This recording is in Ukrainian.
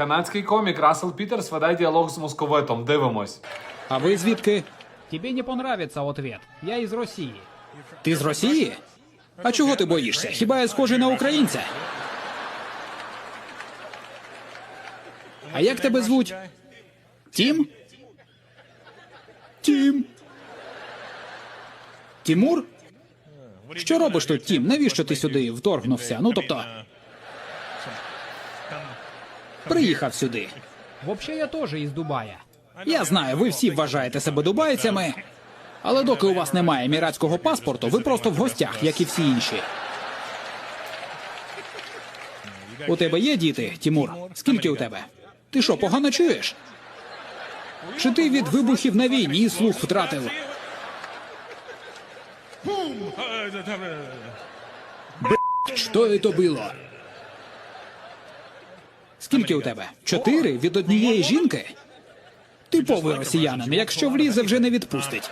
Канадський комік Рассел Пітерс веде діалог з московитом. Дивимось. А ви звідки? Тебе не понравится ответ. Я из России. Ти з Росії? А чого ти боїшся? Хіба я схожий на українця? А як тебе звуть? Тім? Тім. Тімур? Що робиш тут, Тім? Навіщо ти сюди вторгнувся? Ну тобто. Приїхав сюди. Вообще я тоже из Дубая. Я знаю, ви всі вважаєте себе дубайцями. Але доки у вас немає еміратського паспорту, ви просто в гостях, як і всі інші. У тебе є діти, Тімур? Скільки у тебе? Ти що, погано чуєш? Чи ти від вибухів на війні слух втратив? Б***ь, Що це було? Скільки у тебе? Чотири від однієї жінки? Типовий росіянин, якщо влізе, вже не відпустить.